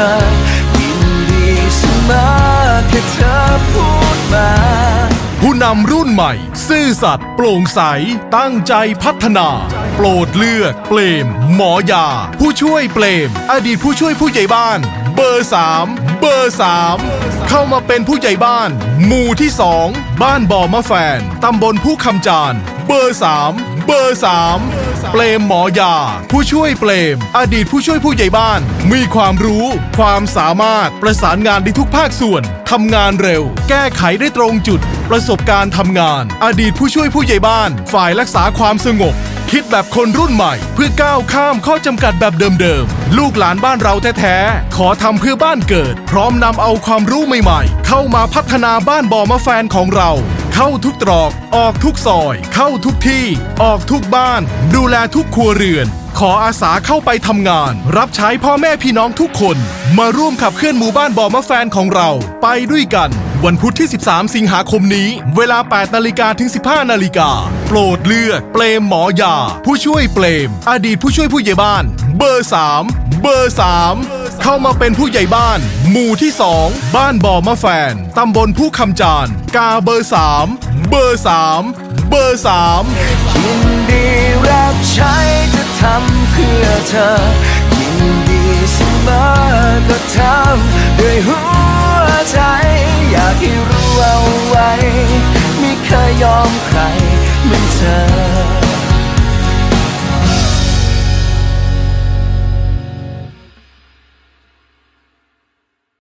อยินดีเสมอแค่เธอพูดมา ผู้นำรุ่นใหม่ ซื่อสัตย์โปร่งใส ตั้งใจพัฒนา โปรดเลือก เปลม หมอยา ผู้ช่วยเปลม อดีตผู้ช่วยผู้ใหญ่บ้าน เบอร์สามเบอร์สามเข้ามาเป็นผู้ใหญ่บ้าน หมู่ที่สองบ้านบ่อมะแฟนตำบลผู้คำจาน เบอร์สามเบอร์สาม เปลมหมอยา ผู้ช่วยเปลม อดีตผู้ช่วยผู้ใหญ่บ้าน มีความรู้ ความสามารถประสานงานในทุกภาคส่วนทำงานเร็ว แก้ไขได้ตรงจุด ประสบการณ์ทำงาน อดีตผู้ช่วยผู้ใหญ่บ้าน ฝ่ายรักษาความสงบ คิดแบบคนรุ่นใหม่ เพื่อก้าวข้ามข้อจำกัดแบบเดิมๆ ลูกหลานบ้านเราแท้ๆ ขอทำเพื่อบ้านเกิด พร้อมนำเอาความรู้ใหม่ๆ เข้ามาพัฒนาบ้านบอมะแฟนของเรา เข้าทุกตรอก ออกทุกซอย เข้าทุกที่ ออกทุกบ้าน ดูแลทุกครัวเรือน ขออาสาเข้าไปทำงาน รับใช้พ่อแม่พี่น้องทุกคน มาร่วมขับเคลื่อนหมู่บ้านบอมะแฟนของเรา ไปด้วยกัน วันพุธที่ 13 สิงหาคมนี้ เวลา 8 นาฬิกาถึง 15 นาฬิกา โปรดเลือกเปลมหมอยา ผู้ช่วยเปลม อดีตผู้ช่วยผู้ใหญ่บ้าน เบอร์ 3 เบอร์ 3 เข้ามาเป็นผู้ใหญ่บ้าน หมู่ที่ 2 บ้านบ่อมะแฟน ตำบลผู้คำจาน กาเบอร์ 3 เบอร์ 3 เบอร์ 3 ยินดีรับใช้จะทำเพื่อเธอ ยินดีเสมอก็ทำด้วยหัวใจ อยากให้รู้เอาไว้ ไม่เคยยอมใครเหมือนเธอ